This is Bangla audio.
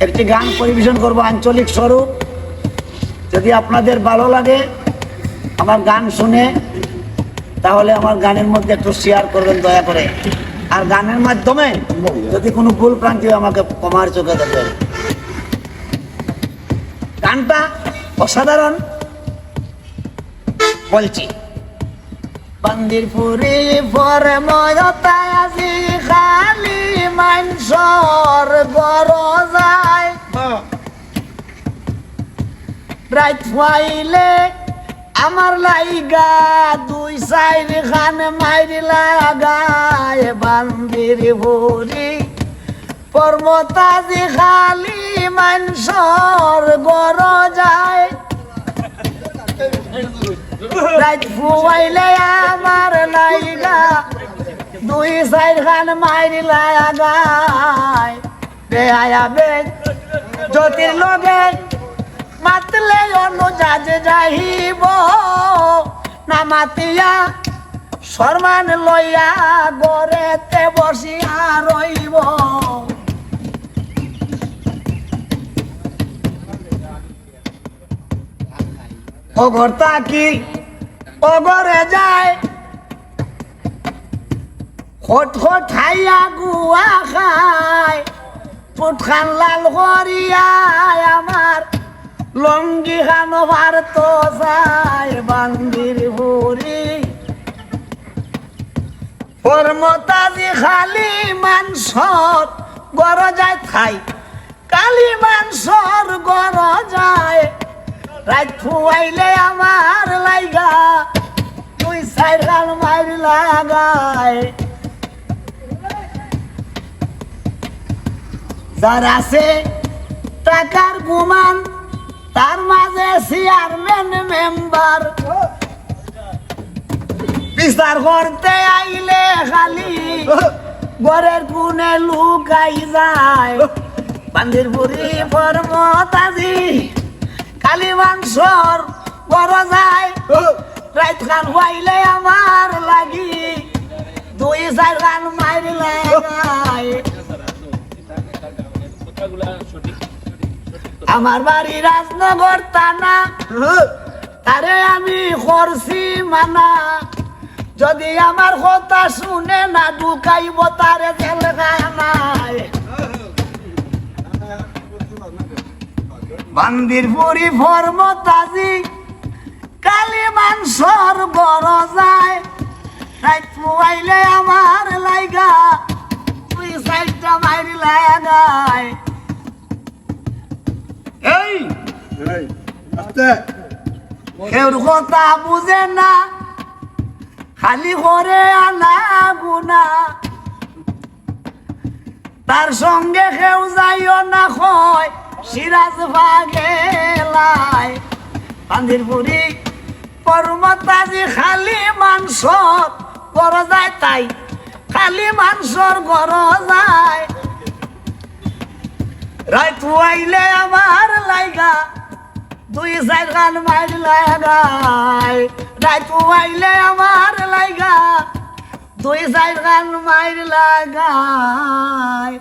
একটি গান পরিবেশন করব আঞ্চলিক স্বরূপ। যদি আপনাদের ভালো লাগে আমার গান শুনে, তাহলে আমার গানের মধ্যে একটু শেয়ার করবেন দয়া করে। আর গানের মাধ্যমে যদি কোনো ভুল প্রান্তি আমাকে কমার চোখে দেখবেন। গানটা অসাধারণ। বলছি, বান্দিরপুরি পরে ময়তায় আজি খালি মানসর গর রাত পাইলে আমার লাইগা দুই সাইড খান মাইরি লাগায় বান্দির ভরি। পর্বতাজি খালি মানসর গর যায়। আমার লাইগা দুই সাইড খান মাইরি লাগায়। বেহায়া বেগ জ্যোতির অনুযাজ যাইব না মাতিয়া, সরমান লইয়া গড়েতে বসিয়া রইব। অগর তাকি, অগরে যায়। হট হাইয়া গুয়া খায়, পুটখান লাল আমার লঙ্গি খান ভারত যায় বান্দির ভরি। পরমতাজি খালি মানসর, গর যায় থাই। কালি মানসর, গর যায়। রাত ফুয়াইলে আমার লাইগা, তুই গান মারি লাগায়। যার আছে টাকার গুমান তার মাঝে চেয়ারম্যান মেম্বার বিচার করতে আইলে খালি ঘরের কোনে লুকাই যায়। বান্দির বুড়ি পরমতাজি কালি মাংসর বড় যায় রাত খান হইলে আমার লাগি, দুই চার গান মারিলে যায় আমার বাড়ি রাজনগর টানা তারে আমি করছি মানা। যদি আমার কথা শুনে না ঢুকাইব, তারে জেলখানায় বান্দির পুরি ফরমতাজি কালি মানসর বড় যায় পুয়াইলে আমার কেউর কথা বুঝে না, খালি করে আনা গুনা তার সঙ্গে কেউ যাইও না কয়, সিরাজ ভাগেলাই বান্দির বুড়ি পরমতাজি খালি মাংস গর যায় তাই, খালি মাংসর গর যায়। রাত আইলে আমার লাইগা দুই চার গান মাইর রাইতু আইলে আমার লাইগা। দুই চার গান মাইর লাগাই